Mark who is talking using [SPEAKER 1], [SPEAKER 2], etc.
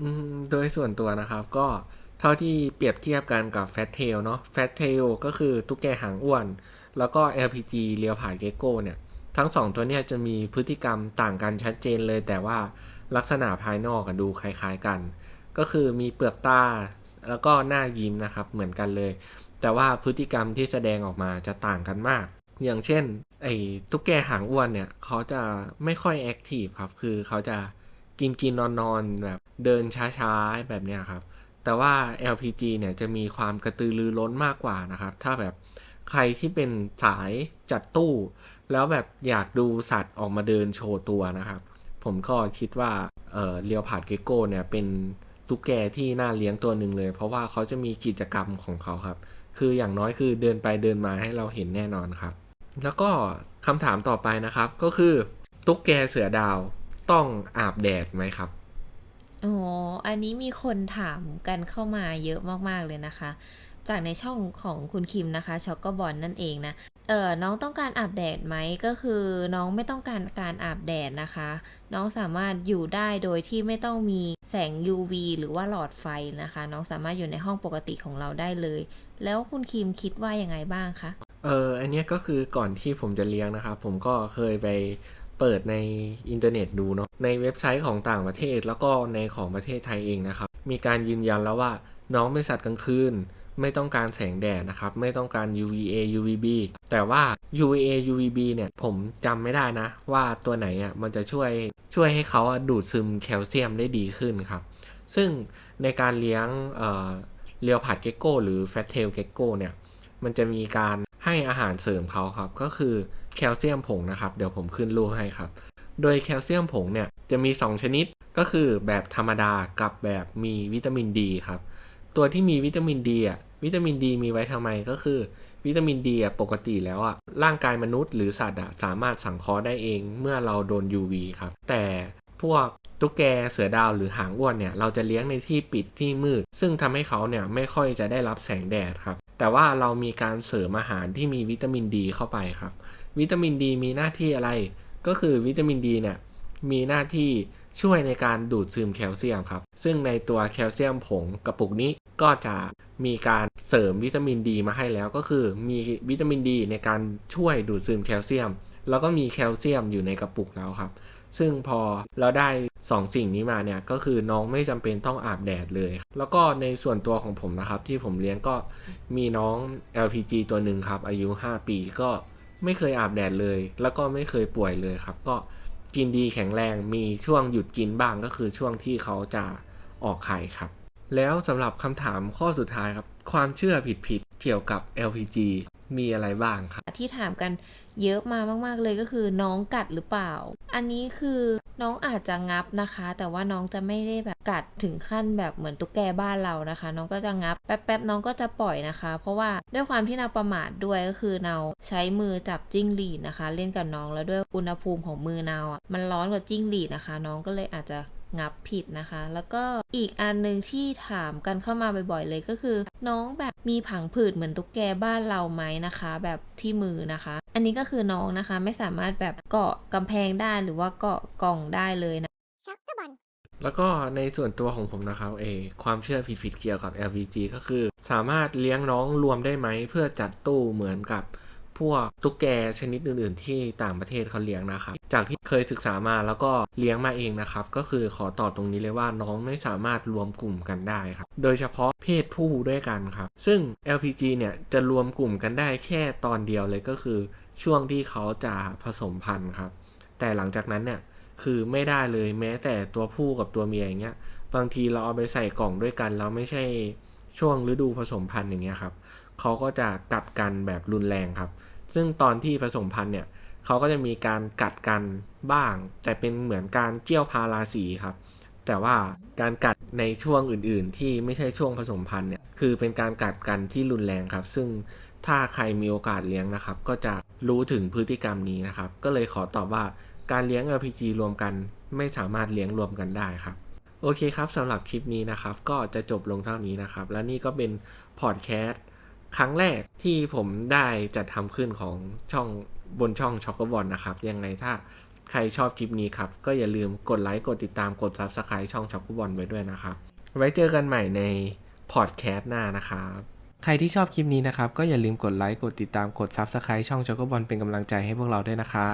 [SPEAKER 1] อืมโดยส่วนตัวนะครับ ก็เท่าที่เปรียบเทียบกันกับแฟ t เทลเนาะแฟ t เทลก็คือตุ๊กแกหางอ้วน แล้วก็ LPG เลียวผ่านเกโก้เนี่ย ทั้งสองตัวเนี่ยจะมีพฤติกรรมต่างกันชัดเจนเลย แต่ว่าลักษณะภายนอกดูคล้ายๆกัน ก็คือมีเปลือกตาแล้วก็หน้ายิ้มนะครับเหมือนกันเลย แต่ว่าพฤติกรรมที่แสดงออกมาจะต่างกันมาก อย่างเช่น ไอ้ตุ๊กแกหางอ้วนเนี่ยเขาจะไม่ค่อยแอคทีฟครับคือเขาจะ กินกินนอนนอนๆแบบเดินช้าๆแบบเนี้ยครับ แต่ว่า LPG เนี่ยจะมีความกระตือรือร้นมากกว่านะครับ ถ้าแบบใครที่เป็นสายจัดตู้ แล้วแบบอยากดูสัตว์ออกมาเดินโชว์ตัวนะครับ ผมก็คิดว่าเออเรียวผาดเกโก้เนี่ยเป็นตุ๊กแกที่น่าเลี้ยงตัวหนึ่งเลย เพราะว่าเขาจะมีกิจกรรมของเขาครับ คืออย่างน้อยคือเดินไปเดินมาให้เราเห็นแน่นอนครับ แล้วก็คำถามต่อไปนะครับก็คือตุ๊กแกเสือดาว ต้องอาบแดดไหมครับ
[SPEAKER 2] อ๋อ อันนี้มีคนถามกันเข้ามาเยอะมากๆเลยนะคะ จากในช่องของคุณคิมนะคะช็อกโกบอลนั่นเองนะ เออน้องต้องการอาบแดดไหมก็คือน้องไม่ต้องการการอาบแดดนะคะ น้องสามารถอยู่ได้โดยที่ไม่ต้องมีแสง UV หรือว่าหลอดไฟนะคะ น้องสามารถอยู่ในห้องปกติของเราได้เลย แล้วคุณคิมคิดว่ายังไงบ้างคะ
[SPEAKER 1] เอออันเนี้ยก็คือก่อนที่ผมจะเลี้ยงนะครับ ผมก็เคยไป เปิดในอินเทอร์เน็ตดูเนาะในเว็บไซต์ของต่างประเทศแล้วก็ในของประเทศไทยเองนะครับ มีการยืนยันแล้วว่าน้องเป็นสัตว์กลางคืน ไม่ต้องการแสงแดดนะครับ ไม่ต้องการ UVA UVB แต่ว่า UVA UVB เนี่ยผมจำไม่ได้นะ ว่าตัวไหนอะมันจะช่วยช่วยให้เขาดูดซึมแคลเซียมได้ดีขึ้นครับ ซึ่งในการเลี้ยงเอ่อเรียวผัดเกโก้หรือแฟตเทลเกโก้เนี่ยมันจะมีการให้อาหารเสริมเขาครับก็คือ แคลเซียมผงนะครับ เดี๋ยวผมขึ้นรูปให้ครับ โดยแคลเซียมผงเนี่ยจะมี 2 ชนิดก็คือแบบธรรมดากับแบบมีวิตามินดีครับ ตัวที่มีวิตามินดีอะวิตามินดีมีไว้ทำไมก็คือ วิตามินดีอะปกติแล้วอะร่างกายมนุษย์หรือสัตว์อะสามารถสังเคราะห์ได้เองเมื่อเราโดน UV ครับ แต่พวกตุ๊กแกเสือดาวหรือหางอ้วนเนี่ยเราจะเลี้ยงในที่ปิดที่มืด ซึ่งทำให้เขาเนี่ยไม่ค่อยจะได้รับแสงแดดครับ แต่ว่าเรามีการเสริมอาหารที่มีวิตามินดีเข้าไปครับ วิตามินดีมีหน้าที่อะไร ก็คือวิตามินดีเนี่ยมีหน้าที่ช่วยในการดูดซึมแคลเซียมครับ ซึ่งในตัวแคลเซียมผงกระปุกนี้ก็จะมีการเสริมวิตามินดีมาให้แล้วก็คือมีวิตามินดีในการช่วยดูดซึมแคลเซียม แล้วก็มีแคลเซียมอยู่ในกระปุกแล้วครับ ซึ่งพอเราได้ 2 สิ่งนี้มาเนี่ยก็คือน้องไม่จำเป็นต้องอาบแดดเลย แล้วก็ในส่วนตัวของผมนะครับที่ผมเลี้ยงก็มีน้อง LPG ตัวหนึ่งครับอายุ 5 ปีก็ ไม่เคยอาบแดดเลย แล้วก็ไม่เคยป่วยเลยครับ ก็กินดีแข็งแรงมีช่วงหยุดกินบ้างก็คือช่วงที่เขาจะออกไข่ครับ แล้วสำหรับคำถามข้อสุดท้ายครับ ความเชื่อผิดๆเกี่ยวกับ LPG มีอะไรบ้างครับ
[SPEAKER 2] ที่ถามกันเยอะมามาก ๆ เลยก็คือน้องกัดหรือเปล่า อันนี้คือน้องอาจจะงับนะคะ แต่ว่าน้องจะไม่ได้แบบกัดถึงขั้นแบบเหมือนตุ๊กแกบ้านเรานะคะ น้องก็จะงับแป๊บๆน้องก็จะปล่อยนะคะ เพราะว่าด้วยความที่เราประมาทด้วยก็คือเราใช้มือจับจิ้งหรีดนะคะ เล่นกับน้องแล้วด้วยอุณหภูมิของมือเราอะมันร้อนกว่าจิ้งหรีดนะคะ น้องก็เลยอาจจะงับผิดนะคะ แล้วก็อีกอันหนึ่งที่ถามกันเข้ามาบ่อยๆเลยก็คือ น้องแบบมีผังผืดเหมือนตุ๊กแกบ้านเราไหมนะคะ แบบที่มือนะคะ อันนี้ก็คือน้องนะคะ ไม่สามารถแบบเกาะกำแพงได้หรือว่าเกาะกล่องได้เลยนะ
[SPEAKER 1] แล้วก็ในส่วนตัวของผมนะครับเอความเชื่อผิดๆเกี่ยวกับ LPG ก็คือ สามารถเลี้ยงน้องรวมได้ไหม เพื่อจัดตู้เหมือนกับพวกตุ๊กแกชนิดอื่น ๆ ที่ต่างประเทศเขาเลี้ยงนะครับ จากที่เคยศึกษามาแล้วก็เลี้ยงมาเองนะครับ ก็คือขอตอบตรงนี้เลยว่าน้องไม่สามารถรวมกลุ่มกันได้ครับ โดยเฉพาะเพศผู้ด้วยกันครับ ซึ่ง LPG เนี่ยจะรวมกลุ่มกันได้แค่ตอนเดียวเลยก็คือ ช่วงที่เขาจะผสมพันธุ์ครับ แต่หลังจากนั้นเนี่ยคือไม่ได้เลยแม้แต่ตัวผู้กับตัวเมียอย่างเงี้ย บางทีเราเอาไปใส่กล่องด้วยกันแล้วไม่ใช่ช่วงฤดูผสมพันธุ์อย่างเงี้ยครับเขาก็จะกัดกันแบบรุนแรงครับ ซึ่งตอนที่ผสมพันธุ์เนี่ยเขาก็จะมีการกัดกันบ้าง แต่เป็นเหมือนการเกี่ยวพาราสีครับ แต่ว่าการกัดในช่วงอื่น ๆ ที่ไม่ใช่ช่วงผสมพันธุ์เนี่ยคือเป็นการกัดกันที่รุนแรงครับ ซึ่งถ้าใครมีโอกาสเลี้ยงนะครับ ก็จะ รู้ถึงพฤติกรรมนี้นะครับ ก็เลยขอตอบว่าการเลี้ยง LPG รวมกัน ไม่สามารถเลี้ยงรวมกันได้ครับโอเคครับสำหรับคลิปนี้นะครับก็จะจบลงเท่านี้นะครับ และนี่ก็เป็นพอดแคสต์ครั้งแรกที่ผมได้จัดทำขึ้นของช่องบนช่องช็อกโกบอลนะครับ ยังไงถ้าใครชอบคลิปนี้ครับ ก็อย่าลืมกดไลค์กดติดตามกด Subscribe ช่องช็อกคุบอลไว้ด้วยนะครับ ไว้เจอกันใหม่ในพอดแคสต์หน้านะครับ ใครที่ชอบคลิปนี้นะครับ ก็อย่าลืมกดไลค์ กดติดตาม กด Subscribe ช่องช็อกคุบอลเป็นกำลังใจให้พวกเราด้วยนะครับ